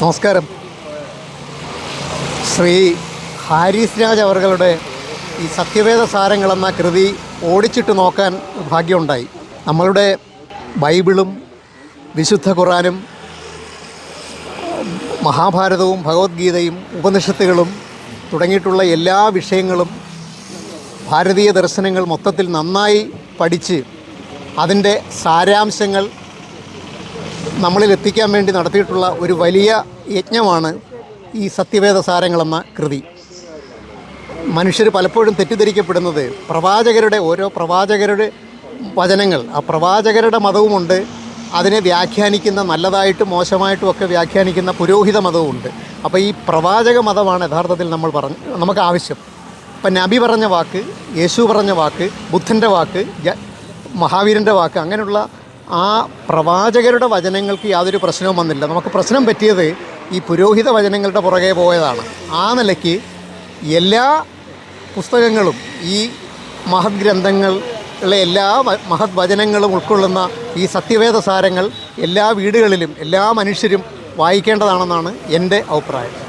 നമസ്കാരം. ശ്രീ ഹാരിസ് രാജ് അവറുകളുടെ ഈ സത്യവേദ സാരങ്ങൾ എന്ന കൃതി ഓടിച്ചിട്ട് നോക്കാൻ ഭാഗ്യമുണ്ടായി. നമ്മളുടെ ബൈബിളും വിശുദ്ധ ഖുറാനും മഹാഭാരതവും ഭഗവത്ഗീതയും ഉപനിഷത്തുകളും തുടങ്ങിയിട്ടുള്ള എല്ലാ വിഷയങ്ങളും ഭാരതീയ ദർശനങ്ങൾ മൊത്തത്തിൽ നന്നായി പഠിച്ച് അതിന്റെ സാരാംശങ്ങൾ നമ്മളിൽ എത്തിക്കാൻ വേണ്ടി നടത്തിയിട്ടുള്ള ഒരു വലിയ യജ്ഞമാണ് ഈ സത്യവേദ സാരങ്ങളെന്ന കൃതി. മനുഷ്യർ പലപ്പോഴും തെറ്റിദ്ധരിക്കപ്പെടുന്നത് പ്രവാചകരുടെ ഓരോ പ്രവാചകരുടെ വചനങ്ങൾ ആ പ്രവാചകരുടെ മതവുമുണ്ട്. അതിനെ വ്യാഖ്യാനിക്കുന്ന നല്ലതായിട്ടും മോശമായിട്ടും ഒക്കെ വ്യാഖ്യാനിക്കുന്ന പുരോഹിത മതവുമുണ്ട്. അപ്പോൾ ഈ പ്രവാചക മതമാണ് യഥാർത്ഥത്തിൽ നമ്മൾ പറഞ്ഞ് നമുക്ക് ആവശ്യം. ഇപ്പം നബി പറഞ്ഞ വാക്ക് യേശു പറഞ്ഞ വാക്ക് ബുദ്ധന്റെ വാക്ക് മഹാവീരന്റെ വാക്ക് അങ്ങനെയുള്ള ആ പ്രവാചകരുടെ വചനങ്ങൾക്ക് യാതൊരു പ്രശ്നവും വന്നില്ല. നമുക്ക് പ്രശ്നം പറ്റിയത് ഈ പുരോഹിത വചനങ്ങളുടെ പുറകെ പോയതാണ്. ആ നിലയ്ക്ക് എല്ലാ പുസ്തകങ്ങളും ഈ മഹത് ഗ്രന്ഥങ്ങളിലെ എല്ലാ മഹത് വചനങ്ങളും ഉൾക്കൊള്ളുന്ന ഈ സത്യവേദ സാരങ്ങൾ എല്ലാ വീടുകളിലും എല്ലാ മനുഷ്യരും വായിക്കേണ്ടതാണെന്നാണ് എന്റെ അഭിപ്രായം.